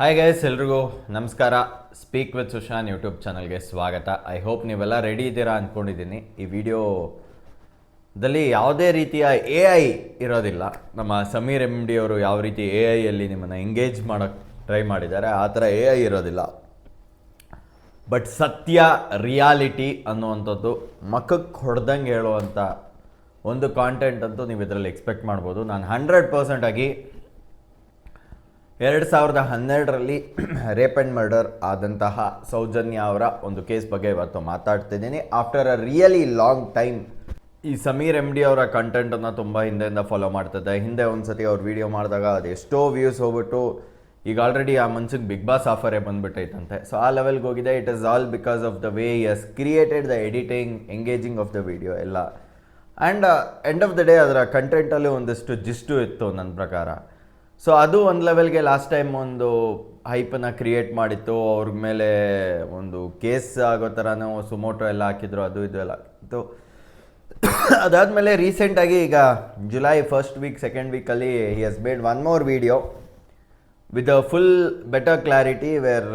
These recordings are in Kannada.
ಹಾಯ್ ಗೈಸ್ ಎಲ್ರಿಗೂ ನಮಸ್ಕಾರ. ಸ್ಪೀಕ್ ವಿತ್ ಸುಶಾನ್ ಯೂಟ್ಯೂಬ್ ಚಾನಲ್ಗೆ ಸ್ವಾಗತ. ಐ ಹೋಪ್ ನೀವೆಲ್ಲ ರೆಡಿ ಇದ್ದೀರಾ ಅಂದ್ಕೊಂಡಿದ್ದೀನಿ ಈ ವಿಡಿಯೋದಲ್ಲಿ ಯಾವುದೇ ರೀತಿಯ ಎ ಐ ಇರೋದಿಲ್ಲ. ನಮ್ಮ ಸಮೀರ್ ಎಂ ಡಿ ಅವರು ಯಾವ ರೀತಿ ಎ ಐಯಲ್ಲಿ ನಿಮ್ಮನ್ನು ಎಂಗೇಜ್ ಮಾಡೋಕ್ಕೆ ಟ್ರೈ ಮಾಡಿದ್ದಾರೆ, ಆ ಥರ ಎ ಐ ಇರೋದಿಲ್ಲ. ಬಟ್ ಸತ್ಯ ರಿಯಾಲಿಟಿ ಅನ್ನುವಂಥದ್ದು ಮಖಕ್ಕೆ ಹೊಡೆದಂಗೆ ಹೇಳುವಂಥ ಒಂದು ಕಾಂಟೆಂಟ್ ಅಂತೂ ನೀವು ಇದರಲ್ಲಿ ಎಕ್ಸ್ಪೆಕ್ಟ್ ಮಾಡ್ಬೋದು. ನಾನು ಹಂಡ್ರೆಡ್ ಪರ್ಸೆಂಟ್ ಆಗಿ ಎರಡು ಸಾವಿರದ ಹನ್ನೆರಡರಲ್ಲಿ ರೇಪ್ ಆ್ಯಂಡ್ ಮರ್ಡರ್ ಆದಂತಹ ಸೌಜನ್ಯ ಅವರ ಒಂದು ಕೇಸ್ ಬಗ್ಗೆ ಇವತ್ತು ಮಾತಾಡ್ತಿದ್ದೀನಿ ಆಫ್ಟರ್ ಅ ರಿಯಲಿ ಲಾಂಗ್ ಟೈಮ್ ಈ ಸಮೀರ್ ಎಂ ಡಿ ಅವರ ಕಂಟೆಂಟನ್ನು ತುಂಬ ಹಿಂದೆಯಿಂದ ಫಾಲೋ ಮಾಡ್ತಿದ್ದೆ ಹಿಂದೆ ಒಂದು ಸತಿ ಅವ್ರು ವಿಡಿಯೋ ಮಾಡಿದಾಗ ಅದು ಎಷ್ಟೋ ವ್ಯೂಸ್ ಹೋಗ್ಬಿಟ್ಟು, ಈಗ ಆಲ್ರೆಡಿ ಆ ಮನ್ಸಿಗೆ ಬಿಗ್ ಬಾಸ್ ಆಫರೇ ಬಂದ್ಬಿಟ್ಟೈತಂತೆ. ಸೊ ಆ ಲೆವೆಲ್ಗೆ ಹೋಗಿದೆ. It is all because of the way he's created the editing engaging of the video ಎಲ್ಲ. And end of the day ಅದರ ಕಂಟೆಂಟಲ್ಲಿ ಒಂದಿಷ್ಟು ಜಿಸ್ಟು ಇತ್ತು ನನ್ನ ಪ್ರಕಾರ. ಸೊ ಅದು ಒಂದು ಲೆವೆಲ್ಗೆ ಲಾಸ್ಟ್ ಟೈಮ್ ಒಂದು ಹೈಪನ್ನು ಕ್ರಿಯೇಟ್ ಮಾಡಿತ್ತು. ಅವ್ರ ಮೇಲೆ ಒಂದು ಕೇಸ್ ಆಗೋ ಥರನೂ ಸುಮೋಟೋ ಎಲ್ಲ ಹಾಕಿದ್ರು ಅದು ಇದು ಎಲ್ಲ ಇತ್ತು ಅದಾದಮೇಲೆ ರೀಸೆಂಟಾಗಿ ಈಗ ಜುಲೈ ಫಸ್ಟ್ ವೀಕ್ ಸೆಕೆಂಡ್ ವೀಕಲ್ಲಿ he has made one more video with full better clarity where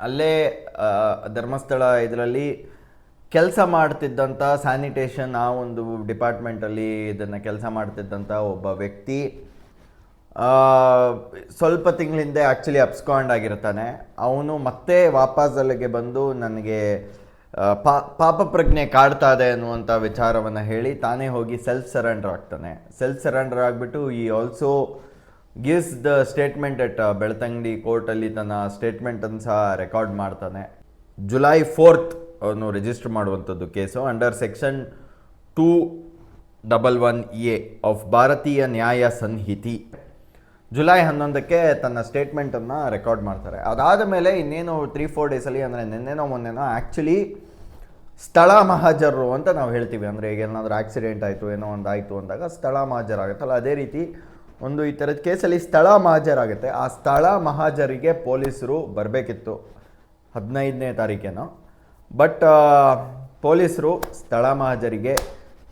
ಅಲ್ಲೇ ಆ, ಧರ್ಮಸ್ಥಳ ಇದರಲ್ಲಿ ಕೆಲಸ ಮಾಡ್ತಿದ್ದಂಥ ಸ್ಯಾನಿಟೇಷನ್ ಆ ಒಂದು ಡಿಪಾರ್ಟ್ಮೆಂಟಲ್ಲಿ ಇದನ್ನು ಕೆಲಸ ಮಾಡ್ತಿದ್ದಂಥ ಒಬ್ಬ ವ್ಯಕ್ತಿ. ಸ್ವಲ್ಪ ತಿಂಗಳ ಹಿಂದೆ ಆ್ಯಕ್ಚುಲಿ ಅಪ್ಸ್ಕಾಂಡ್ ಆಗಿರ್ತಾನೆ. ಅವನು ಮತ್ತೆ ವಾಪಸ್ ಅಲ್ಲಿಗೆ ಬಂದು ನನಗೆ ಪಾ, ಪಾಪ ಪ್ರಜ್ಞೆ ಕಾಡ್ತಾ ಇದೆ ಅನ್ನುವಂಥ ವಿಚಾರವನ್ನು ಹೇಳಿ ತಾನೇ ಹೋಗಿ ಸೆಲ್ಫ್ ಸರೆಂಡರ್ ಆಗ್ತಾನೆ. ಸೆಲ್ಫ್ ಸರೆಂಡರ್ ಆಗಿಬಿಟ್ಟು ಈ also gives the statement at Belthangady ಕೋರ್ಟಲ್ಲಿ ತನ್ನ ಸ್ಟೇಟ್ಮೆಂಟನ್ನು ಸಹ ರೆಕಾರ್ಡ್ ಮಾಡ್ತಾನೆ. ಜುಲೈ ಫೋರ್ತ್ ಅವನು ರಿಜಿಸ್ಟರ್ ಮಾಡುವಂಥದ್ದು case under section two double one A of Bharatiya Nyaya Sanhita. July ಹನ್ನೊಂದಕ್ಕೆ ತನ್ನ ಸ್ಟೇಟ್ಮೆಂಟನ್ನು ರೆಕಾರ್ಡ್ ಮಾಡ್ತಾರೆ. ಅದಾದ ಮೇಲೆ ಇನ್ನೇನು ತ್ರೀ ಫೋರ್ ಡೇಸಲ್ಲಿ ಅಂದರೆ ನಿನ್ನೆನೋ ಮೊನ್ನೆನೋ ಆ್ಯಕ್ಚುಲಿ ಸ್ಥಳ ಮಹಾಜರು ಅಂತ ನಾವು ಹೇಳ್ತೀವಿ. ಅಂದರೆ ಈಗ ಏನಾದರೂ ಆಕ್ಸಿಡೆಂಟ್ ಆಯಿತು, ಏನೋ ಒಂದು ಆಯಿತು ಅಂದಾಗ ಸ್ಥಳ ಮಹಾಜರಾಗುತ್ತಲ್ಲ ಅದೇ ರೀತಿ ಒಂದು ಈ ಥರದ ಕೇಸಲ್ಲಿ ಸ್ಥಳ ಮಹಾಜರಾಗುತ್ತೆ ಆ ಸ್ಥಳ ಮಹಾಜರಿಗೆ ಪೊಲೀಸರು ಬರಬೇಕಿತ್ತು ಹದಿನೈದನೇ ತಾರೀಕೇನೋ ಬಟ್ ಪೊಲೀಸರು ಸ್ಥಳ ಮಹಾಜರಿಗೆ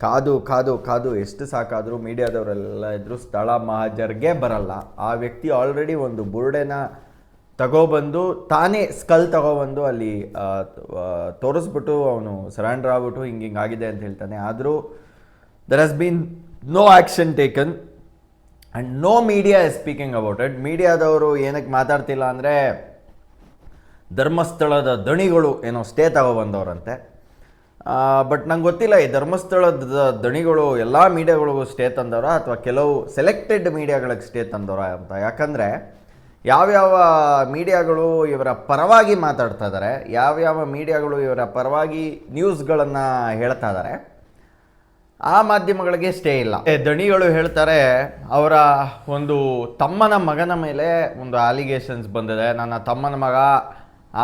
ಕಾದು ಕಾದು ಕಾದು, ಎಷ್ಟು ಸಾಕಾದರೂ ಮೀಡಿಯಾದವರೆಲ್ಲ ಇದ್ದರೂ ಸ್ಥಳ ಮಹಾಜರ್ಗೆ ಬರಲ್ಲ. ಆ ವ್ಯಕ್ತಿ ಆಲ್ರೆಡಿ ಒಂದು ಬುರುಡೆನ ತಗೊಬಂದು, ತಾನೇ ಸ್ಕಲ್ ತಗೊಬಂದು ಅಲ್ಲಿ ತೋರಿಸ್ಬಿಟ್ಟು ಅವನು ಸರೆಂಡರ್ ಆಗ್ಬಿಟ್ಟು ಹಿಂಗೆ ಹಿಂಗೆ ಆಗಿದೆ ಅಂತ ಹೇಳ್ತಾನೆ. ಆದರೂ there has been no action taken and no media is speaking about it ಮೀಡಿಯಾದವರು ಏನಕ್ಕೆ ಮಾತಾಡ್ತಿಲ್ಲ ಅಂದರೆ ಧರ್ಮಸ್ಥಳದ ದಣಿಗಳು ಏನೋ ಸ್ಟೇ ತಗೊಬಂದವ್ರಂತೆ. ಬಟ್ ನಂಗೆ ಗೊತ್ತಿಲ್ಲ, ಈ ಧರ್ಮಸ್ಥಳದ ದಣಿಗಳು, ಎಲ್ಲ ಮೀಡಿಯಾಗಳಿಗೂ ಸ್ಟೇ ತಂದವರ? ಅಥವಾ ಕೆಲವು ಸೆಲೆಕ್ಟೆಡ್ ಮೀಡಿಯಾಗಳಿಗೆ ಸ್ಟೇ ತಂದವರ ಅಂತ? ಯಾಕಂದರೆ, ಯಾವ್ಯಾವ ಮೀಡಿಯಾಗಳು ಇವರ ಪರವಾಗಿ ಮಾತಾಡ್ತಾ ಇದ್ದಾರೆ ಯಾವ್ಯಾವ ಮೀಡಿಯಾಗಳು ಇವರ ಪರವಾಗಿ ನ್ಯೂಸ್ಗಳನ್ನು ಹೇಳ್ತಾ ಇದ್ದಾರೆ ಆ ಮಾಧ್ಯಮಗಳಿಗೆ ಸ್ಟೇ ಇಲ್ಲ. ದಣಿಗಳು ಹೇಳ್ತಾರೆ, ಅವರ ಒಂದು ತಮ್ಮನ ಮಗನ ಮೇಲೆ ಒಂದು ಅಲಿಗೇಷನ್ಸ್ ಬಂದಿದೆ. ನನ್ನ ತಮ್ಮನ ಮಗ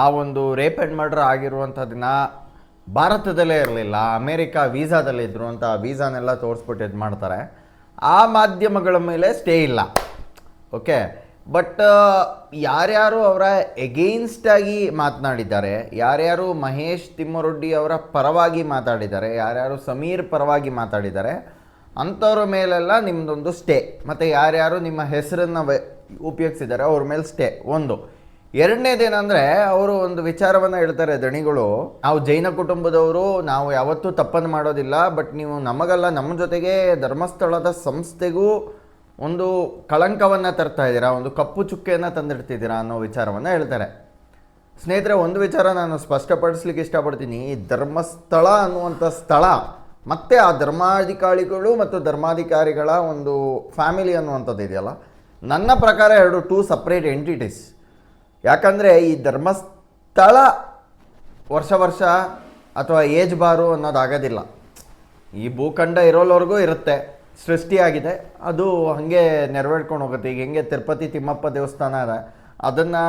ಆ ಒಂದು ರೇಪ್ ಆ್ಯಂಡ್ ಮರ್ಡರ್ ಆಗಿರುವಂಥ ದಿನ ಭಾರತದಲ್ಲೇ ಇರಲಿಲ್ಲ, ಅಮೇರಿಕಾ ವೀಸಾದಲ್ಲಿ ಇದ್ರು ಅಂತ ವೀಸಾನೆಲ್ಲ ತೋರಿಸ್ಬಿಟ್ಟು ಇದು ಮಾಡ್ತಾರೆ. ಆ ಮಾಧ್ಯಮಗಳ ಮೇಲೆ ಸ್ಟೇ ಇಲ್ಲ. ಓಕೆ ಬಟ್ ಯಾರ್ಯಾರು ಅವರ ಎಗೇನ್ಸ್ಟ್ ಆಗಿ ಮಾತನಾಡಿದ್ದಾರೆ, ಯಾರ್ಯಾರು ಮಹೇಶ್ ತಿಮ್ಮರೊಡ್ಡಿ ಅವರ ಪರವಾಗಿ ಮಾತಾಡಿದ್ದಾರೆ, ಯಾರ್ಯಾರು ಸಮೀರ್ ಪರವಾಗಿ ಮಾತಾಡಿದ್ದಾರೆ, ಅಂಥವ್ರ ಮೇಲೆಲ್ಲ ನಿಮ್ಮದೊಂದು ಸ್ಟೇ ಮತ್ತು ಯಾರ್ಯಾರು ನಿಮ್ಮ ಹೆಸರನ್ನು ಉಪಯೋಗಿಸಿದ್ದಾರೆ, ಅವ್ರ ಮೇಲೆ ಸ್ಟೇ ಒಂದು. ಎರಡನೇದೇನೆಂದರೆ ಅವರು ಒಂದು ವಿಚಾರವನ್ನು ಹೇಳ್ತಾರೆ ದಣಿಗಳು, ನಾವು ಜೈನ ಕುಟುಂಬದವರು, ನಾವು ಯಾವತ್ತೂ ತಪ್ಪನ್ನು ಮಾಡೋದಿಲ್ಲ ಬಟ್ ನೀವು ನಮಗಲ್ಲ, ನಮ್ಮ ಜೊತೆಗೆ ಧರ್ಮಸ್ಥಳದ ಸಂಸ್ಥೆಗೂ ಒಂದು ಕಳಂಕವನ್ನು ತರ್ತಾ ಇದ್ದೀರಾ, ಒಂದು ಕಪ್ಪು ಚುಕ್ಕೆಯನ್ನು ತಂದಿಡ್ತಿದ್ದೀರಾ ಅನ್ನೋ ವಿಚಾರವನ್ನು ಹೇಳ್ತಾರೆ. ಸ್ನೇಹಿತರೆ, ಒಂದು ವಿಚಾರ ನಾನು ಸ್ಪಷ್ಟಪಡಿಸ್ಲಿಕ್ಕೆ ಇಷ್ಟಪಡ್ತೀನಿ. ಈ ಧರ್ಮಸ್ಥಳ ಅನ್ನುವಂಥ ಸ್ಥಳ, ಮತ್ತೆ ಆ ಧರ್ಮಾಧಿಕಾರಿಗಳು ಮತ್ತು ಧರ್ಮಾಧಿಕಾರಿಗಳ ಒಂದು ಫ್ಯಾಮಿಲಿ ಅನ್ನುವಂಥದ್ದು ಇದೆಯಲ್ಲ? ನನ್ನ ಪ್ರಕಾರ ಎರಡು ಟೂ ಸಪ್ರೇಟ್ ಎಂಟಿಟೀಸ್ ಯಾಕಂದರೆ ಈ ಧರ್ಮಸ್ಥಳ ವರ್ಷ ವರ್ಷ ಅಥವಾ ಏಜ್ ಬಾರು ಅನ್ನೋದಾಗೋದಿಲ್ಲ ಈ ಭೂಖಂಡ ಇರೋಲ್ವರೆಗೂ ಇರುತ್ತೆ, ಸೃಷ್ಟಿಯಾಗಿದೆ. ಅದು ಹಾಗೆ ನೆರವೇರ್ಕೊಂಡು ಹೋಗುತ್ತೆ. ಈಗ ಹೆಂಗೆ ತಿರುಪತಿ ತಿಮ್ಮಪ್ಪ ದೇವಸ್ಥಾನ ಇದೆ, ಅದನ್ನು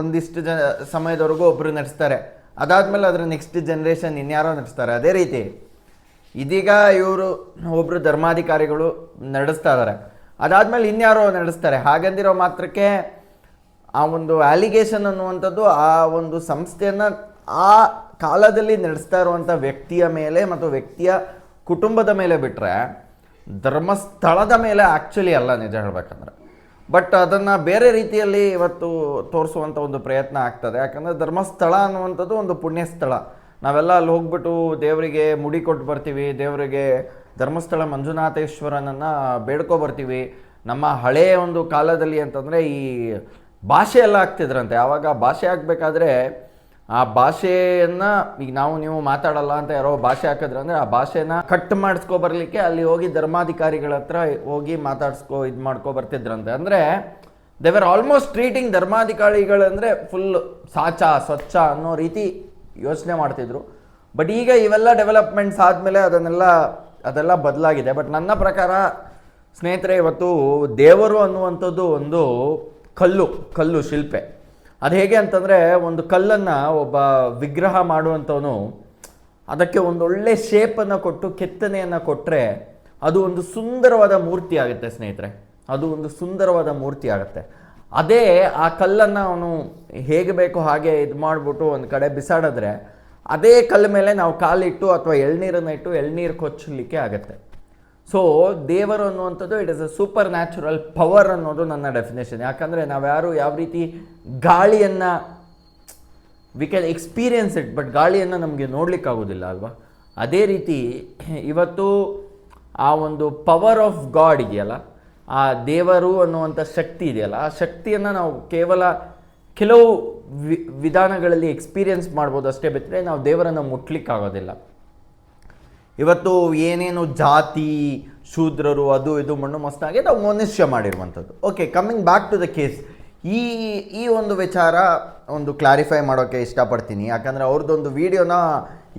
ಒಂದಿಷ್ಟು ಜ ಸಮಯದವರೆಗೂ ಒಬ್ಬರು ನಡೆಸ್ತಾರೆ. ಅದಾದಮೇಲೆ ಅದರ ನೆಕ್ಸ್ಟ್ ಜನ್ರೇಷನ್ ಇನ್ಯಾರೋ ನಡೆಸ್ತಾರೆ. ಅದೇ ರೀತಿ ಇದೀಗ ಇವರು ಒಬ್ಬರು ಧರ್ಮಾಧಿಕಾರಿಗಳು ನಡೆಸ್ತಾ ಇದ್ದಾರೆ ಅದಾದಮೇಲೆ ಇನ್ಯಾರೋ ನಡೆಸ್ತಾರೆ. ಹಾಗಂದಿರೋ ಮಾತ್ರಕ್ಕೆ ಆ ಒಂದು ಆಲಿಗೇಷನ್ ಅನ್ನುವಂಥದ್ದು ಆ ಒಂದು ಸಂಸ್ಥೆಯನ್ನು ಆ ಕಾಲದಲ್ಲಿ ನಡೆಸ್ತಾ ಇರುವಂಥ ವ್ಯಕ್ತಿಯ ಮೇಲೆ ಮತ್ತು ವ್ಯಕ್ತಿಯ ಕುಟುಂಬದ ಮೇಲೆ ಬಿಟ್ಟರೆ ಧರ್ಮಸ್ಥಳದ ಮೇಲೆ ಆ್ಯಕ್ಚುಲಿ ಅಲ್ಲ ನಿಜ ಹೇಳಬೇಕಂದ್ರೆ. ಬಟ್ ಅದನ್ನು ಬೇರೆ ರೀತಿಯಲ್ಲಿ ಇವತ್ತು ತೋರಿಸುವಂಥ ಒಂದು ಪ್ರಯತ್ನ ಆಗ್ತದೆ. ಯಾಕಂದರೆ ಧರ್ಮಸ್ಥಳ ಅನ್ನುವಂಥದ್ದು ಒಂದು ಪುಣ್ಯ ಸ್ಥಳ ನಾವೆಲ್ಲ ಅಲ್ಲಿ ಹೋಗ್ಬಿಟ್ಟು ದೇವರಿಗೆ ಮುಡಿ ಕೊಟ್ಟು ಬರ್ತೀವಿ, ದೇವರಿಗೆ ಧರ್ಮಸ್ಥಳ ಮಂಜುನಾಥೇಶ್ವರನನ್ನು ಬೇಡ್ಕೊ ಬರ್ತೀವಿ. ನಮ್ಮ ಹಳೆಯ ಒಂದು ಕಾಲದಲ್ಲಿ ಅಂತಂದರೆ ಈ ಭಾಷೆ ಎಲ್ಲ ಆಗ್ತಿದ್ರಂತೆ ಆವಾಗ ಭಾಷೆ ಆಗಬೇಕಾದ್ರೆ ಆ ಭಾಷೆಯನ್ನು ಈಗ ನಾವು ನೀವು ಮಾತಾಡಲ್ಲ ಅಂತ ಯಾರೋ ಭಾಷೆ ಹಾಕಿದ್ರೆ ಅಂದರೆ ಆ ಭಾಷೆನ ಕಟ್ ಮಾಡಿಸ್ಕೊ ಬರಲಿಕ್ಕೆ ಅಲ್ಲಿ ಹೋಗಿ ಧರ್ಮಾಧಿಕಾರಿಗಳ ಹತ್ರ ಹೋಗಿ ಮಾತಾಡ್ಸ್ಕೊ ಇದು ಮಾಡ್ಕೊ ಬರ್ತಿದ್ರಂತೆ. ಅಂದರೆ ದೇವರ್ ಆಲ್ಮೋಸ್ಟ್ ಟ್ರೀಟಿಂಗ್ ಧರ್ಮಾಧಿಕಾರಿಗಳಂದರೆ ಫುಲ್ ಸಾಚ, ಸ್ವಚ್ಛ ಅನ್ನೋ ರೀತಿ ಯೋಚನೆ ಮಾಡ್ತಿದ್ರು. ಬಟ್ ಈಗ ಇವೆಲ್ಲ ಡೆವಲಪ್ಮೆಂಟ್ಸ್ ಆದಮೇಲೆ ಅದನ್ನೆಲ್ಲ, ಅದೆಲ್ಲ ಬದಲಾಗಿದೆ. ಬಟ್ ನನ್ನ ಪ್ರಕಾರ ಸ್ನೇಹಿತರೆ, ಇವತ್ತು ದೇವರು ಅನ್ನುವಂಥದ್ದು ಒಂದು ಕಲ್ಲು ಕಲ್ಲು ಶಿಲ್ಪೆ. ಅದು ಹೇಗೆ ಅಂತಂದರೆ ಒಂದು ಕಲ್ಲನ್ನು ಒಬ್ಬ ವಿಗ್ರಹ ಮಾಡುವಂಥವನು ಅದಕ್ಕೆ ಒಂದು ಒಳ್ಳೆ ಶೇಪನ್ನು ಕೊಟ್ಟು ಕೆತ್ತನೆಯನ್ನು ಕೊಟ್ಟರೆ ಅದು ಒಂದು ಸುಂದರವಾದ ಮೂರ್ತಿ ಆಗುತ್ತೆ ಸ್ನೇಹಿತರೆ. ಅದು ಒಂದು ಸುಂದರವಾದ ಮೂರ್ತಿ ಆಗುತ್ತೆ. ಅದೇ ಆ ಕಲ್ಲನ್ನು ಅವನು ಹೇಗೆ ಬೇಕೋ ಹಾಗೆ ಇದು ಮಾಡಿಬಿಟ್ಟು ಒಂದು ಕಡೆ ಬಿಸಾಡಿದ್ರೆ, ಅದೇ ಕಲ್ಲ ಮೇಲೆ ನಾವು ಕಾಲಿಟ್ಟು ಅಥವಾ ಎಳ್ನೀರನ್ನು ಇಟ್ಟು ಎಳ್ನೀರು ಕೊಚ್ಚಲಿಕ್ಕೆ ಆಗುತ್ತೆ. ಸೊ ದೇವರು ಅನ್ನುವಂಥದ್ದು it is a super natural power ಅನ್ನೋದು ನನ್ನ ಡೆಫಿನೇಷನ್ ಯಾಕಂದರೆ ನಾವ್ಯಾರು ಯಾವ ರೀತಿ ಗಾಳಿಯನ್ನು we can experience it but ಗಾಳಿಯನ್ನು ನಮಗೆ ನೋಡಲಿಕ್ಕಾಗೋದಿಲ್ಲ ಅಲ್ವಾ? ಅದೇ ರೀತಿ ಇವತ್ತು ಆ ಒಂದು ಪವರ್ ಆಫ್ ಗಾಡ್ ಇದೆಯಲ್ಲ, ಆ ದೇವರು ಅನ್ನುವಂಥ ಶಕ್ತಿ ಇದೆಯಲ್ಲ, ಆ ಶಕ್ತಿಯನ್ನು ನಾವು ಕೇವಲ ಕೆಲವು ವಿಧಾನಗಳಲ್ಲಿ ಎಕ್ಸ್ಪೀರಿಯನ್ಸ್ ಮಾಡ್ಬೋದು ಅಷ್ಟೇ ಬಿಟ್ಟರೆ ನಾವು ದೇವರನ್ನು ಮುಟ್ಲಿಕ್ಕಾಗೋದಿಲ್ಲ ಇವತ್ತು ಏನೇನು ಜಾತಿ, ಶೂದ್ರರು, ಅದು ಇದು ಮಣ್ಣು ಮಸ್ತಾಗಿ ನಾವು ಮನುಷ್ಯ ಮಾಡಿರುವಂಥದ್ದು. Okay coming back to the case ಈ ಈ ಒಂದು ವಿಚಾರ ಒಂದು ಕ್ಲಾರಿಫೈ ಮಾಡೋಕ್ಕೆ ಇಷ್ಟಪಡ್ತೀನಿ. ಯಾಕಂದರೆ ಅವ್ರದ್ದೊಂದು ವಿಡಿಯೋನ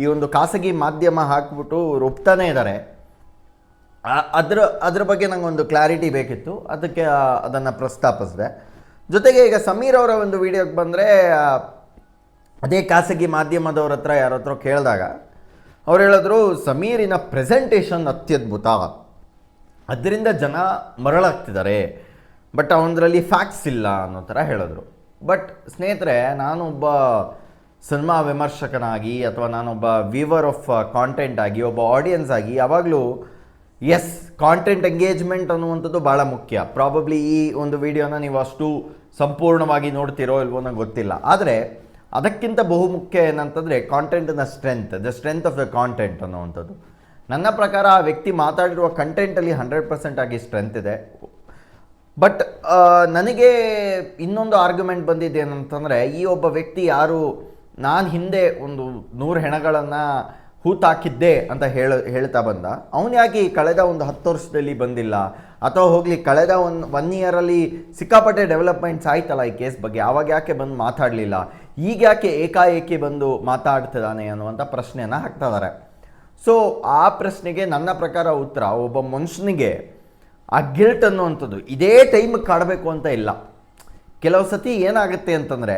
ಈ ಒಂದು ಖಾಸಗಿ ಮಾಧ್ಯಮ ಹಾಕ್ಬಿಟ್ಟು ರುಬ್ತಾನೆ ಇದ್ದಾರೆ ಅದ್ರ ಅದ್ರ ಬಗ್ಗೆ ಒಂದು ಕ್ಲಾರಿಟಿ ಬೇಕಿತ್ತು. ಅದಕ್ಕೆ ಅದನ್ನು ಪ್ರಸ್ತಾಪಿಸಿದೆ. ಜೊತೆಗೆ ಈಗ ಸಮೀರ್ ಅವರ ಒಂದು ವಿಡಿಯೋಗೆ ಬಂದರೆ ಅದೇ ಖಾಸಗಿ ಮಾಧ್ಯಮದವ್ರ ಹತ್ರ ಯಾರ ಹತ್ರ ಕೇಳಿದಾಗ ಅವ್ರು ಹೇಳಿದ್ರು, ಸಮೀರಿನ ಪ್ರೆಸೆಂಟೇಷನ್ ಅತ್ಯದ್ಭುತ. ಅದರಿಂದ ಜನ ಮರಳಾಗ್ತಿದ್ದಾರೆ. ಬಟ್ ಅವನದ್ರಲ್ಲಿ ಫ್ಯಾಕ್ಟ್ಸ್ ಇಲ್ಲ ಅನ್ನೋ ಥರ ಹೇಳಿದ್ರು. ಬಟ್ ಸ್ನೇಹಿತರೆ ನಾನೊಬ್ಬ ಸಿನಿಮಾ ವಿಮರ್ಶಕನಾಗಿ ಅಥವಾ ನಾನೊಬ್ಬ ವ್ಯೂವರ್ ಆಫ್ ಕಾಂಟೆಂಟ್ ಆಗಿ, ಒಬ್ಬ ಆಡಿಯನ್ಸ್ ಆಗಿ, ಯಾವಾಗಲೂ ಎಸ್ ಕಾಂಟೆಂಟ್ ಎಂಗೇಜ್ಮೆಂಟ್ ಅನ್ನುವಂಥದ್ದು ಭಾಳ ಮುಖ್ಯ. ಪ್ರಾಬಬ್ಲಿ ಈ ಒಂದು ವಿಡಿಯೋನ ನೀವು ಅಷ್ಟು ಸಂಪೂರ್ಣವಾಗಿ ನೋಡ್ತಿರೋ ಇಲ್ವೋ ನಂಗೆ ಗೊತ್ತಿಲ್ಲ. ಆದರೆ ಅದಕ್ಕಿಂತ ಬಹುಮುಖ್ಯ ಏನಂತಂದರೆ ಕಾಂಟೆಂಟ್ನ strength the strength of the content ಅನ್ನುವಂಥದ್ದು. ನನ್ನ ಪ್ರಕಾರ ಆ ವ್ಯಕ್ತಿ ಮಾತಾಡಿರುವ ಕಂಟೆಂಟಲ್ಲಿ ಹಂಡ್ರೆಡ್ ಪರ್ಸೆಂಟ್ ಆಗಿ ಸ್ಟ್ರೆಂತ್ ಇದೆ. ಬಟ್ ನನಗೆ ಇನ್ನೊಂದು ಆರ್ಗ್ಯುಮೆಂಟ್ ಬಂದಿದ್ದೇನಂತಂದರೆ ಈ ಒಬ್ಬ ವ್ಯಕ್ತಿ ಯಾರು, ನಾನು ಹಿಂದೆ ಒಂದು ನೂರು ಹೆಣಗಳನ್ನು ಹೂತಾಕಿದ್ದೆ ಅಂತ ಹೇಳ, ಹೇಳ್ತಾ ಬಂದ. ಅವನು ಯಾಕೆ ಕಳೆದ ಒಂದು ಹತ್ತು ವರ್ಷದಲ್ಲಿ ಬಂದಿಲ್ಲ? ಅಥವಾ ಹೋಗಲಿ, ಕಳೆದ ಒಂದು ಒನ್ ಇಯರಲ್ಲಿ ಸಿಕ್ಕಾಪಟ್ಟೆ ಡೆವಲಪ್ಮೆಂಟ್ಸ್ ಆಯ್ತಲ್ಲ ಈ ಕೇಸ್ ಬಗ್ಗೆ? ಆವಾಗ ಯಾಕೆ ಬಂದು ಮಾತಾಡಲಿಲ್ಲ? ಈಗ ಯಾಕೆ ಏಕಾಏಕಿ ಬಂದು ಮಾತಾಡ್ತಿದ್ದಾನೆ ಅನ್ನುವಂಥ ಪ್ರಶ್ನೆಯನ್ನು ಹಾಕ್ತಾ ಇದ್ದಾರೆ ಸೊ ಆ ಪ್ರಶ್ನೆಗೆ ನನ್ನ ಪ್ರಕಾರ ಉತ್ತರ, ಒಬ್ಬ ಮನುಷ್ಯನಿಗೆ ಆ ಗಿಲ್ಟ್ ಅನ್ನುವಂಥದ್ದು ಇದೇ ಟೈಮ್ ಕಾಡಬೇಕು ಅಂತ ಇಲ್ಲ. ಕೆಲವು ಸತಿ ಏನಾಗುತ್ತೆ ಅಂತಂದರೆ,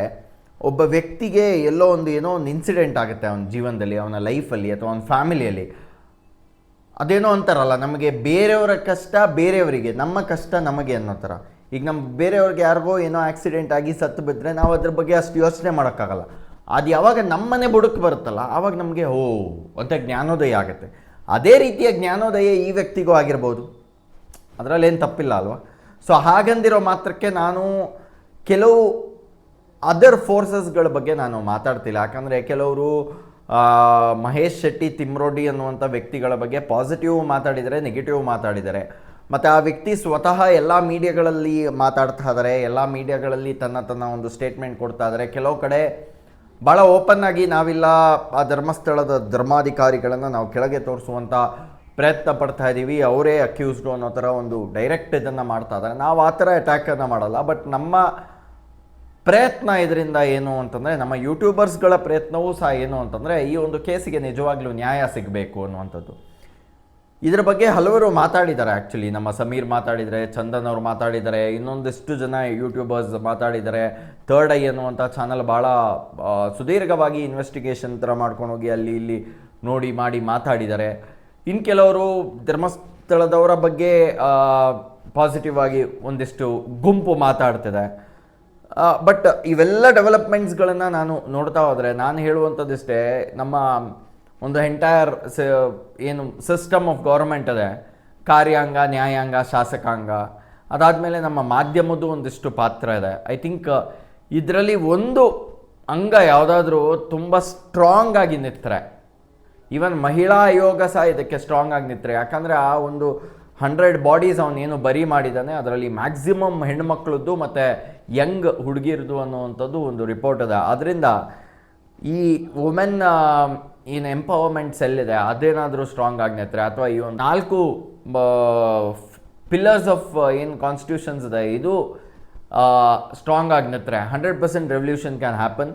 ಒಬ್ಬ ವ್ಯಕ್ತಿಗೆ ಎಲ್ಲೋ ಒಂದು ಏನೋ ಒಂದು ಇನ್ಸಿಡೆಂಟ್ ಆಗುತ್ತೆ ಅವನ ಜೀವನದಲ್ಲಿ, ಅವನ ಲೈಫಲ್ಲಿ ಅಥವಾ ಅವನ ಫ್ಯಾಮಿಲಿಯಲ್ಲಿ ಅದೇನೋ ಅಂತಾರಲ್ಲ ನಮಗೆ ಬೇರೆಯವರ ಕಷ್ಟ ಬೇರೆಯವರಿಗೆ, ನಮ್ಮ ಕಷ್ಟ ನಮಗೆ ಅನ್ನೋ ಥರ. ಈಗ ನಮ್ಮ ಬೇರೆಯವ್ರಿಗೆ ಯಾರಿಗೋ ಏನೋ ಆಕ್ಸಿಡೆಂಟ್ ಆಗಿ ಸತ್ತು ಬಿದ್ದರೆ ನಾವು ಅದ್ರ ಬಗ್ಗೆ ಅಷ್ಟು ಯೋಚನೆ ಮಾಡೋಕ್ಕಾಗಲ್ಲ. ಅದು ಯಾವಾಗ ನಮ್ಮನೆ ಬುಡಕ್ಕೆ ಬರುತ್ತಲ್ಲ ಆವಾಗ ನಮಗೆ ಓ ಅಂತ ಜ್ಞಾನೋದಯ ಆಗುತ್ತೆ. ಅದೇ ರೀತಿಯ ಜ್ಞಾನೋದಯ ಈ ವ್ಯಕ್ತಿಗೂ ಆಗಿರ್ಬೋದು. ಅದರಲ್ಲೇನು ತಪ್ಪಿಲ್ಲ ಅಲ್ವಾ? ಸೊ ಹಾಗಂದಿರೋ ಮಾತ್ರಕ್ಕೆ ನಾನು ಕೆಲವು ಅದರ್ ಫೋರ್ಸಸ್ಗಳ ಬಗ್ಗೆ ನಾನು ಮಾತಾಡ್ತಿಲ್ಲ. ಯಾಕಂದರೆ ಕೆಲವರು ಮಹೇಶ್ ಶೆಟ್ಟಿ ತಿಮ್ರೋಡಿ ಅನ್ನುವಂಥ ವ್ಯಕ್ತಿಗಳ ಬಗ್ಗೆ ಪಾಸಿಟಿವ್ ಮಾತಾಡಿದರೆ ನೆಗೆಟಿವ್ ಮಾತಾಡಿದ್ದಾರೆ ಮತ್ತು ಆ ವ್ಯಕ್ತಿ ಸ್ವತಃ ಎಲ್ಲ ಮೀಡಿಯಾಗಳಲ್ಲಿ ಮಾತಾಡ್ತಾ ಇದ್ದಾರೆ ಎಲ್ಲ ಮೀಡಿಯಾಗಳಲ್ಲಿ ತನ್ನ ತನ್ನ ಒಂದು ಸ್ಟೇಟ್ಮೆಂಟ್ ಕೊಡ್ತಾ ಇದ್ದಾರೆ ಕೆಲವು ಕಡೆ ಭಾಳ ಓಪನ್ ಆಗಿ ನಾವಿಲ್ಲ, ಆ ಧರ್ಮಸ್ಥಳದ ಧರ್ಮಾಧಿಕಾರಿಗಳನ್ನು ನಾವು ಕೆಳಗೆ ತೋರಿಸುವಂಥ ಪ್ರಯತ್ನ ಪಡ್ತಾ ಇದ್ದೀವಿ ಅವರೇ ಅಕ್ಯೂಸ್ಡು ಅನ್ನೋ ಥರ ಒಂದು ಡೈರೆಕ್ಟ್ ಇದನ್ನು ಮಾಡ್ತಾ ಇದ್ದಾರೆ ನಾವು ಆ ಥರ ಅಟ್ಯಾಕನ್ನು ಮಾಡಲ್ಲ ಬಟ್ ನಮ್ಮ ಪ್ರಯತ್ನ ಇದರಿಂದ ಏನು ಅಂತಂದರೆ, ನಮ್ಮ ಯೂಟ್ಯೂಬರ್ಸ್ಗಳ ಪ್ರಯತ್ನವೂ ಸಹ ಏನು ಅಂತಂದರೆ, ಈ ಒಂದು ಕೇಸಿಗೆ ನಿಜವಾಗ್ಲೂ ನ್ಯಾಯ ಸಿಗಬೇಕು ಅನ್ನುವಂಥದ್ದು. ಇದ್ರ ಬಗ್ಗೆ ಹಲವರು ಮಾತಾಡಿದ್ದಾರೆ ಆ್ಯಕ್ಚುಲಿ ನಮ್ಮ ಸಮೀರ್ ಮಾತಾಡಿದರೆ, ಚಂದನ್ ಅವರು ಮಾತಾಡಿದ್ದಾರೆ, ಇನ್ನೊಂದಿಷ್ಟು ಜನ ಯೂಟ್ಯೂಬರ್ಸ್ ಮಾತಾಡಿದ್ದಾರೆ. ಥರ್ಡ್ ಐ ಅನ್ನುವಂಥ ಚಾನಲ್ ಭಾಳ ಸುದೀರ್ಘವಾಗಿ ಇನ್ವೆಸ್ಟಿಗೇಷನ್ ಥರ ಮಾಡ್ಕೊಂಡು ಹೋಗಿ ಅಲ್ಲಿ ಇಲ್ಲಿ ನೋಡಿ ಮಾಡಿ ಮಾತಾಡಿದ್ದಾರೆ. ಇನ್ನು ಕೆಲವರು ಧರ್ಮಸ್ಥಳದವರ ಬಗ್ಗೆ ಪಾಸಿಟಿವ್ ಆಗಿ ಒಂದಿಷ್ಟು ಗುಂಪು ಮಾತಾಡ್ತಿದೆ. ಬಟ್ ಇವೆಲ್ಲ ಡೆವಲಪ್ಮೆಂಟ್ಸ್ಗಳನ್ನು ನಾನು ನೋಡ್ತಾ ಹೋದರೆ, ನಾನು ಹೇಳುವಂಥದ್ದಿಷ್ಟೇ, ನಮ್ಮ ಒಂದು ಎಂಟೈರ್ ಏನು ಸಿಸ್ಟಮ್ ಆಫ್ ಗೌರ್ಮೆಂಟ್ ಇದೆ. ಕಾರ್ಯಾಂಗ, ನ್ಯಾಯಾಂಗ, ಶಾಸಕಾಂಗ. ಅದಾದಮೇಲೆ ನಮ್ಮ ಮಾಧ್ಯಮದ್ದು ಒಂದಿಷ್ಟು ಪಾತ್ರ ಇದೆ. ಐ ಥಿಂಕ್ ಇದರಲ್ಲಿ ಒಂದು ಅಂಗ ಯಾವುದಾದ್ರೂ ತುಂಬ ಸ್ಟ್ರಾಂಗ್ ಆಗಿ ನಿಂತರೆ. ಈವನ್ ಮಹಿಳಾ ಆಯೋಗ ಸಹ ಇದಕ್ಕೆ ಸ್ಟ್ರಾಂಗ್ ಆಗಿ ನಿಂತರೆ. ಯಾಕಂದರೆ ಆ ಒಂದು ಹಂಡ್ರೆಡ್ ಬಾಡೀಸ್ ಅವನೇನು ಬರಿ ಮಾಡಿದ್ದಾನೆ, ಅದರಲ್ಲಿ ಮ್ಯಾಕ್ಸಿಮಮ್ ಹೆಣ್ಮಕ್ಳದ್ದು ಮತ್ತು ಯಂಗ್ ಹುಡುಗಿರದು ಅನ್ನುವಂಥದ್ದು ಒಂದು ರಿಪೋರ್ಟ್ ಇದೆ. ಅದರಿಂದ ಈ ವುಮೆನ್ ಏನು ಎಂಪವರ್ಮೆಂಟ್ ಸೆಲ್ ಇದೆ, ಅದೇನಾದರೂ ಸ್ಟ್ರಾಂಗ್ ಆಗಿ ನಿಂತರೆ, ಅಥವಾ ಈ ಒಂದು ನಾಲ್ಕು ಪಿಲ್ಲರ್ಸ್ ಆಫ್ ಏನು ಕಾನ್ಸ್ಟಿಟ್ಯೂಷನ್ಸ್ ಇದೆ, ಇದು ಸ್ಟ್ರಾಂಗ್ ಆಗಿ ನಿಂತರೆ. Hundred percent revolution can happen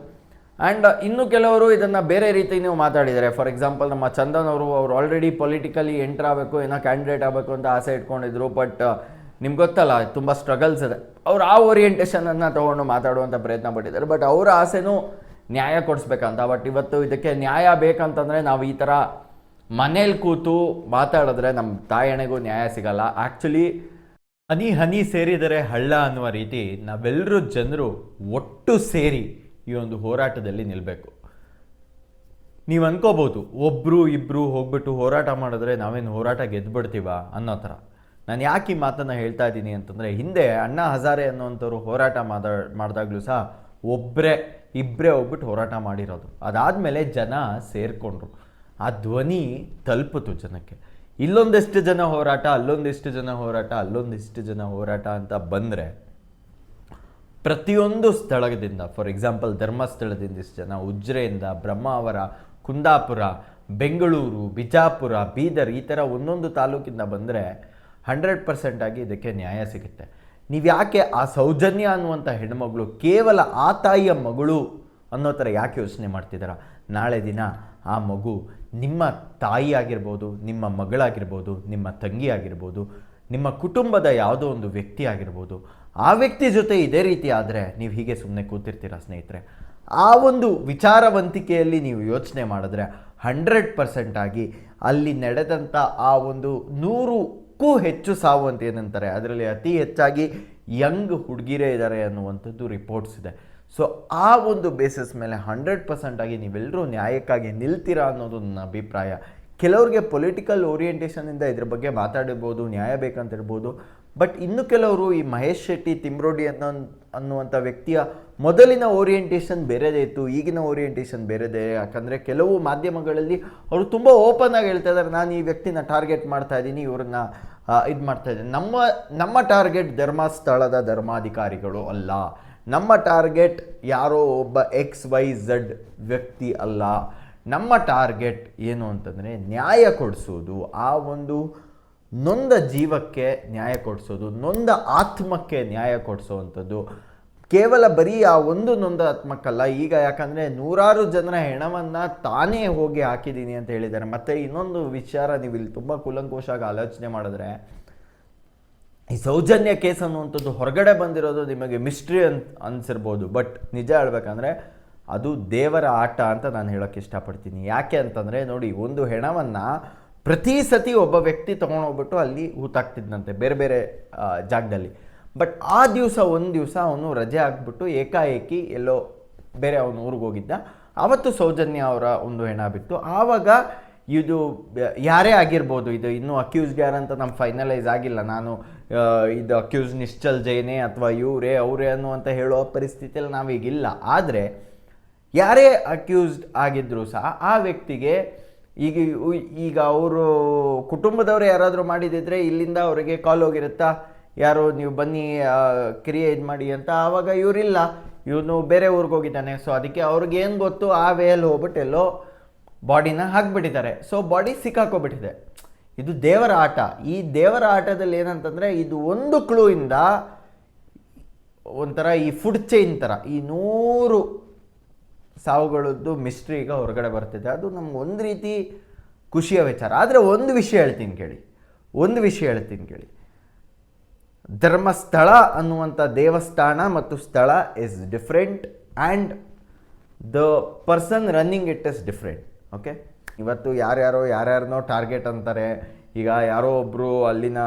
and ಇನ್ನು ಕೆಲವರು ಇದನ್ನು ಬೇರೆ ರೀತಿ ನೀವು ಮಾತಾಡಿದ್ದಾರೆ ಫಾರ್ ಎಕ್ಸಾಂಪಲ್ ನಮ್ಮ ಚಂದನ್ ಅವರು, ಅವ್ರು ಆಲ್ರೆಡಿ ಪೊಲಿಟಿಕಲಿ ಎಂಟರ್ ಆಗಬೇಕು, ಏನೋ ಕ್ಯಾಂಡಿಡೇಟ್ ಆಗಬೇಕು ಅಂತ ಆಸೆ ಇಟ್ಕೊಂಡಿದ್ರು ಬಟ್ ನಿಮ್ಗೆ ಗೊತ್ತಲ್ಲ, ತುಂಬ ಸ್ಟ್ರಗಲ್ಸ್ ಇದೆ. ಅವ್ರು ಆ ಓರಿಯೆಂಟೇಷನನ್ನು ತೊಗೊಂಡು ಮಾತಾಡುವಂಥ ಪ್ರಯತ್ನ ಪಟ್ಟಿದ್ದಾರೆ ಬಟ್ ಅವರ ಆಸೆನೂ ನ್ಯಾಯ ಕೊಡಿಸ್ಬೇಕಂತ. ಬಟ್ ಇವತ್ತು ಇದಕ್ಕೆ ನ್ಯಾಯ ಬೇಕಂತಂದರೆ ನಾವು ಈ ಥರ ಮನೇಲಿ ಕೂತು ಮಾತಾಡಿದ್ರೆ ನಮ್ಮ ತಾಯಣೆಗೂ ನ್ಯಾಯ ಸಿಗಲ್ಲ. ಆ್ಯಕ್ಚುಲಿ ಹನಿ ಹನಿ ಸೇರಿದರೆ ಹಳ್ಳ ಅನ್ನುವ ರೀತಿ ನಾವೆಲ್ಲರೂ ಜನರು ಒಟ್ಟು ಸೇರಿ ಈ ಒಂದು ಹೋರಾಟದಲ್ಲಿ ನಿಲ್ಲಬೇಕು ನೀವು ಅನ್ಕೋಬೋದು ಒಬ್ಬರು ಇಬ್ಬರು ಹೋಗ್ಬಿಟ್ಟು ಹೋರಾಟ ಮಾಡಿದ್ರೆ ನಾವೇನು ಹೋರಾಟ ಗೆದ್ಬಿಡ್ತೀವ ಅನ್ನೋ ಥರ ನಾನು ಯಾಕೆ ಈ ಮಾತನ್ನು ಹೇಳ್ತಾ ಇದ್ದೀನಿ ಅಂತಂದರೆ, ಹಿಂದೆ ಅಣ್ಣಾ ಹಜಾರೆ ಅನ್ನುವಂಥವ್ರು ಹೋರಾಟ ಮಾತಾ ಮಾಡಿದಾಗಲೂ ಸಹ ಒಬ್ಬರೇ ಇಬ್ಬರೇ ಹೋಗ್ಬಿಟ್ಟು ಹೋರಾಟ ಮಾಡಿರೋದು. ಅದಾದಮೇಲೆ ಜನ ಸೇರಿಕೊಂಡ್ರು. ಆ ಧ್ವನಿ ತಲುಪಿತು ಜನಕ್ಕೆ. ಇಲ್ಲೊಂದಿಷ್ಟು ಜನ ಹೋರಾಟ, ಅಲ್ಲೊಂದಿಷ್ಟು ಜನ ಹೋರಾಟ, ಅಲ್ಲೊಂದಿಷ್ಟು ಜನ ಹೋರಾಟ ಅಂತ ಬಂದರೆ ಪ್ರತಿಯೊಂದು ಸ್ಥಳದಿಂದ, ಫಾರ್ ಎಕ್ಸಾಂಪಲ್ ಧರ್ಮಸ್ಥಳದಿಂದ ಇಷ್ಟು ಜನ, ಉಜ್ರೆಯಿಂದ ಬ್ರಹ್ಮಾವರ ಕುಂದಾಪುರ, ಬೆಂಗಳೂರು, ಬಿಜಾಪುರ, ಬೀದರ್ ಈ ಥರ ಒಂದೊಂದು ತಾಲೂಕಿಂದ ಬಂದರೆ ಹಂಡ್ರೆಡ್ ಪರ್ಸೆಂಟಾಗಿ ಇದಕ್ಕೆ ನ್ಯಾಯ ಸಿಗುತ್ತೆ. ನೀವು ಯಾಕೆ ಆ ಸೌಜನ್ಯ ಅನ್ನುವಂಥ ಹೆಣ್ಮಗಳು ಕೇವಲ ಆ ತಾಯಿಯ ಮಗಳು ಅನ್ನೋ ಥರ ಯಾಕೆ ಯೋಚನೆ ಮಾಡ್ತಿದ್ದೀರಾ ನಾಳೆ ದಿನ ಆ ಮಗು ನಿಮ್ಮ ತಾಯಿ ಆಗಿರ್ಬೋದು ನಿಮ್ಮ ಮಗಳಾಗಿರ್ಬೋದು, ನಿಮ್ಮ ತಂಗಿ ಆಗಿರ್ಬೋದು ನಿಮ್ಮ ಕುಟುಂಬದ ಯಾವುದೋ ಒಂದು ವ್ಯಕ್ತಿ ಆಗಿರ್ಬೋದು ಆ ವ್ಯಕ್ತಿ ಜೊತೆ ಇದೇ ರೀತಿ ಆದರೆ ನೀವು ಹೀಗೆ ಸುಮ್ಮನೆ ಕೂತಿರ್ತೀರ ಸ್ನೇಹಿತರೆ? ಆ ಒಂದು ವಿಚಾರವಂತಿಕೆಯಲ್ಲಿ ನೀವು ಯೋಚನೆ ಮಾಡಿದ್ರೆ ಹಂಡ್ರೆಡ್ ಪರ್ಸೆಂಟ್ ಆಗಿ ಅಲ್ಲಿ ನಡೆದಂಥ ಆ ಒಂದು ನೂರಕ್ಕೂ ಹೆಚ್ಚು ಸಾವು ಅಂತ ಏನಂತಾರೆ, ಅದರಲ್ಲಿ ಅತಿ ಹೆಚ್ಚಾಗಿ ಯಂಗ್ ಹುಡುಗಿರೇ ಇದ್ದಾರೆ ಅನ್ನುವಂಥದ್ದು ರಿಪೋರ್ಟ್ಸ್ ಇದೆ. ಸೊ ಆ ಒಂದು ಬೇಸಿಸ್ ಮೇಲೆ ಹಂಡ್ರೆಡ್ ಪರ್ಸೆಂಟ್ ಆಗಿ ನೀವೆಲ್ಲರೂ ನ್ಯಾಯಕ್ಕಾಗಿ ನಿಲ್ತೀರಾ ಅನ್ನೋದು ನನ್ನ ಅಭಿಪ್ರಾಯ. ಕೆಲವ್ರಿಗೆ ಪೊಲಿಟಿಕಲ್ ಓರಿಯೆಂಟೇಷನಿಂದ ಇದ್ರ ಬಗ್ಗೆ ಮಾತಾಡಿರ್ಬೋದು, ನ್ಯಾಯ ಬೇಕಂತ ಇರ್ಬೋದು ಬಟ್ ಇನ್ನು ಕೆಲವರು ಈ ಮಹೇಶ್ ಶೆಟ್ಟಿ, ತಿಮ್ರೋಡಿ ಅನ್ನೋ, ಅನ್ನುವಂಥ ವ್ಯಕ್ತಿಯ ಮೊದಲಿನ ಓರಿಯೆಂಟೇಷನ್ ಬೇರೆದೇ ಇತ್ತು, ಈಗಿನ ಓರಿಯೆಂಟೇಷನ್ ಬೇರೆದೇ, ಯಾಕಂದರೆ ಕೆಲವು ಮಾಧ್ಯಮಗಳಲ್ಲಿ ಅವರು ತುಂಬ ಓಪನ್ ಆಗಿ ಹೇಳ್ತಾ ಇದ್ದಾರೆ ನಾನು ಈ ವ್ಯಕ್ತಿನ ಟಾರ್ಗೆಟ್ ಮಾಡ್ತಾ ಇದ್ದೀನಿ, ಇವ್ರನ್ನ ಇದು ಮಾಡ್ತಾ ಇದ್ದೀನಿ. ನಮ್ಮ ನಮ್ಮ ಟಾರ್ಗೆಟ್ ಧರ್ಮಸ್ಥಳದ ಧರ್ಮಾಧಿಕಾರಿಗಳು ಅಲ್ಲ. ನಮ್ಮ ಟಾರ್ಗೆಟ್ ಯಾರೋ ಒಬ್ಬ ಎಕ್ಸ್ ವೈ ಝಡ್ ವ್ಯಕ್ತಿ ಅಲ್ಲ. ನಮ್ಮ ಟಾರ್ಗೆಟ್ ಏನು ಅಂತಂದರೆ ನ್ಯಾಯ ಕೊಡಿಸೋದು. ಆ ಒಂದು ನೊಂದ ಜೀವಕ್ಕೆ ನ್ಯಾಯ ಕೊಡಿಸೋದು, ನೊಂದ ಆತ್ಮಕ್ಕೆ ನ್ಯಾಯ ಕೊಡಿಸೋವಂಥದ್ದು. ಕೇವಲ ಬರೀ ಆ ಒಂದು ನೊಂದಾತ್ಮಕ್ಕಲ್ಲ ಈಗ ಯಾಕಂದರೆ ನೂರಾರು ಜನರ ಹೆಣವನ್ನು ತಾನೇ ಹೋಗಿ ಹಾಕಿದ್ದೀನಿ ಅಂತ ಹೇಳಿದ್ದಾರೆ. ಮತ್ತು ಇನ್ನೊಂದು ವಿಚಾರ ನೀವು ಇಲ್ಲಿ ತುಂಬ ಕೂಲಂಕುಷಾಗಿ ಆಲೋಚನೆ ಮಾಡಿದ್ರೆ, ಈ ಸೌಜನ್ಯ ಕೇಸ್ ಅನ್ನುವಂಥದ್ದು ಹೊರಗಡೆ ಬಂದಿರೋದು ನಿಮಗೆ ಮಿಸ್ಟ್ರಿ ಅಂತ ಅನಿಸಿರ್ಬೋದು. ಬಟ್ ನಿಜ ಹೇಳ್ಬೇಕಂದ್ರೆ, ಅದು ದೇವರ ಆಟ ಅಂತ ನಾನು ಹೇಳೋಕ್ಕೆ ಇಷ್ಟಪಡ್ತೀನಿ. ಯಾಕೆ ಅಂತಂದರೆ, ನೋಡಿ, ಒಂದು ಹೆಣವನ್ನು ಪ್ರತಿ ಸತಿ ಒಬ್ಬ ವ್ಯಕ್ತಿ ತೊಗೊಂಡೋಗ್ಬಿಟ್ಟು ಅಲ್ಲಿ ಹೂತಾಗ್ತಿದ್ದಂತೆ ಬೇರೆ ಬೇರೆ ಜಾಗದಲ್ಲಿ. ಬಟ್ ಆ ದಿವಸ ಒಂದು ದಿವಸ ಅವನು ರಜೆ ಹಾಕ್ಬಿಟ್ಟು ಏಕಾಏಕಿ ಎಲ್ಲೋ ಬೇರೆ ಅವನು ಊರಿಗೆ ಹೋಗಿದ್ದ. ಆವತ್ತು ಸೌಜನ್ಯ ಅವರ ಒಂದು ಹೆಣ ಬಿತ್ತು. ಆವಾಗ ಇದು ಯಾರೇ ಆಗಿರ್ಬೋದು, ಇದು ಇನ್ನೂ ಅಕ್ಯೂಸ್ಡ್ ಯಾರಂತ ನಮ್ಮ ಫೈನಲೈಸ್ ಆಗಿಲ್ಲ. ನಾನು ಇದು ಅಕ್ಯೂಸ್ ನಿಶ್ಚಲ್ ಜೈನೆ ಅಥವಾ ಇವರೇ, ಅವರೇ ಅನ್ನುವಂಥ ಹೇಳೋ ಪರಿಸ್ಥಿತಿಯಲ್ಲಿ ನಾವೀಗಿಲ್ಲ. ಆದರೆ ಯಾರೇ ಅಕ್ಯೂಸ್ಡ್ ಆಗಿದ್ದರೂ ಸಹ ಆ ವ್ಯಕ್ತಿಗೆ ಈಗ ಈಗ ಅವರು ಕುಟುಂಬದವರು ಯಾರಾದರೂ ಮಾಡಿದಿದ್ರೆ ಇಲ್ಲಿಂದ ಅವರಿಗೆ ಕಾಲ್ ಹೋಗಿರುತ್ತಾ? ಯಾರೋ ನೀವು ಬನ್ನಿ ಕ್ರಿಯೆ ಇದು ಮಾಡಿ ಅಂತ ಆವಾಗ ಇವರಿಲ್ಲ. ಇವನು ಬೇರೆ ಊರಿಗೆ ಹೋಗಿದ್ದಾನೆ. ಸೊ ಅದಕ್ಕೆ ಅವ್ರಿಗೆ ಏನು ಗೊತ್ತು, ಆ ವೇಲ್ ಹೋಗ್ಬಿಟ್ಟು ಎಲ್ಲೋ ಬಾಡಿನ ಹಾಕ್ಬಿಟ್ಟಿದ್ದಾರೆ. ಸೊ ಬಾಡಿ ಸಿಕ್ಕಾಕೋಬಿಟ್ಟಿದೆ. ಇದು ದೇವರ ಆಟ. ಈ ದೇವರ ಆಟದಲ್ಲಿ ಏನಂತಂದರೆ, ಇದು ಒಂದು ಕ್ಲೂಯಿಂದ ಒಂಥರ ಈ ಫುಡ್ ಚೈನ್ ಥರ ಈ ನೂರು ಸಾವುಗಳದ್ದು ಮಿಸ್ಟ್ರಿ ಈಗ ಹೊರಗಡೆ ಬರ್ತಿದೆ. ಅದು ನಮ್ಗೆ ಒಂದು ರೀತಿ ಖುಷಿಯ ವಿಚಾರ. ಆದರೆ ಒಂದು ವಿಷಯ ಹೇಳ್ತೀನಿ ಕೇಳಿ. ಒಂದು ವಿಷಯ ಹೇಳ್ತೀನಿ ಕೇಳಿ. ಧರ್ಮಸ್ಥಳ ಅನ್ನುವಂಥ ದೇವಸ್ಥಾನ ಮತ್ತು ಸ್ಥಳ is different and the person running it is different okay ಇವತ್ತು ಯಾರ್ಯಾರೋ ಯಾರ್ಯಾರನೋ ಟಾರ್ಗೆಟ್ ಅಂತಾರೆ. ಈಗ ಯಾರೋ ಒಬ್ಬರು ಅಲ್ಲಿನ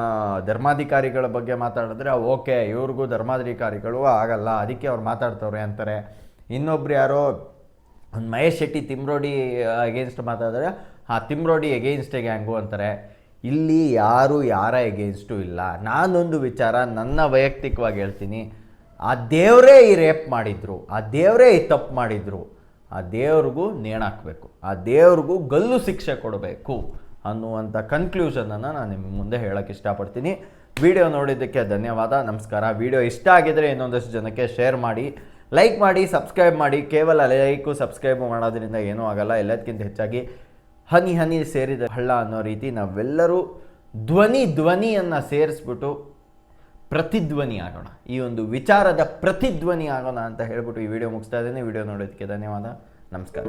ಧರ್ಮಾಧಿಕಾರಿಗಳ ಬಗ್ಗೆ ಮಾತಾಡಿದ್ರೆ, ಓಕೆ, ಇವ್ರಿಗೂ ಧರ್ಮಾಧಿಕಾರಿಗಳು ಆಗಲ್ಲ, ಅದಕ್ಕೆ ಅವ್ರು ಮಾತಾಡ್ತವ್ರೆ ಅಂತಾರೆ. ಇನ್ನೊಬ್ರು ಯಾರೋ ಒಂದು ಮಹೇಶ್ ಶೆಟ್ಟಿ ತಿಮ್ರೋಡಿ ಅಗೇನ್ಸ್ಟ್ ಮಾತಾಡಿದ್ರೆ ಆ ತಿಮ್ರೋಡಿ ಎಗೇನ್ಸ್ಟ್ ಗ್ಯಾಂಗು ಅಂತಾರೆ. ಇಲ್ಲಿ ಯಾರು ಯಾರ ಎಗೇನ್ಸ್ಟು ಇಲ್ಲ. ನಾನೊಂದು ವಿಚಾರ ನನ್ನ ವೈಯಕ್ತಿಕವಾಗಿ ಹೇಳ್ತೀನಿ. ಆ ದೇವರೇ ಈ ರೇಪ್ ಮಾಡಿದ್ರು. ಆ ದೇವರೇ ಈ ತಪ್ಪು ಮಾಡಿದ್ರು. ಆ ದೇವ್ರಿಗೂ ನೇಣಾಕಬೇಕು ಆ ದೇವ್ರಿಗೂ ಗಲ್ಲು ಶಿಕ್ಷೆ ಕೊಡಬೇಕು ಅನ್ನುವಂಥ ಕನ್ಕ್ಲೂಷನನ್ನು ನಾನು ನಿಮ್ಮ ಮುಂದೆ ಹೇಳೋಕ್ಕೆ ಇಷ್ಟಪಡ್ತೀನಿ. ವಿಡಿಯೋ ನೋಡಿದ್ದಕ್ಕೆ ಧನ್ಯವಾದ. ನಮಸ್ಕಾರ. ವಿಡಿಯೋ ಇಷ್ಟ ಆಗಿದರೆ ಇನ್ನೊಂದಷ್ಟು ಜನಕ್ಕೆ ಶೇರ್ ಮಾಡಿ ಲೈಕ್ ಮಾಡಿ ಸಬ್ಸ್ಕ್ರೈಬ್ ಮಾಡಿ. ಕೇವಲ ಲೈಕು ಸಬ್ಸ್ಕ್ರೈಬ್ ಮಾಡೋದ್ರಿಂದ ಏನೂ ಆಗಲ್ಲ. ಎಲ್ಲದಕ್ಕಿಂತ ಹೆಚ್ಚಾಗಿ ಹನಿ ಹನಿ ಸೇರಿದ ಹಳ್ಳ ಅನ್ನೋ ರೀತಿ ನಾವೆಲ್ಲರೂ ಧ್ವನಿ ಧ್ವನಿಯನ್ನು ಸೇರಿಸ್ಬಿಟ್ಟು ಪ್ರತಿಧ್ವನಿ ಆಗೋಣ. ಈ ಒಂದು ವಿಚಾರದ ಪ್ರತಿಧ್ವನಿ ಆಗೋಣ ಅಂತ ಹೇಳ್ಬಿಟ್ಟು ಈ ವಿಡಿಯೋ ಮುಗಿಸ್ತಾ ಇದ್ದೇನೆ. ವಿಡಿಯೋ ನೋಡೋದಕ್ಕೆ ಧನ್ಯವಾದ. ನಮಸ್ಕಾರ.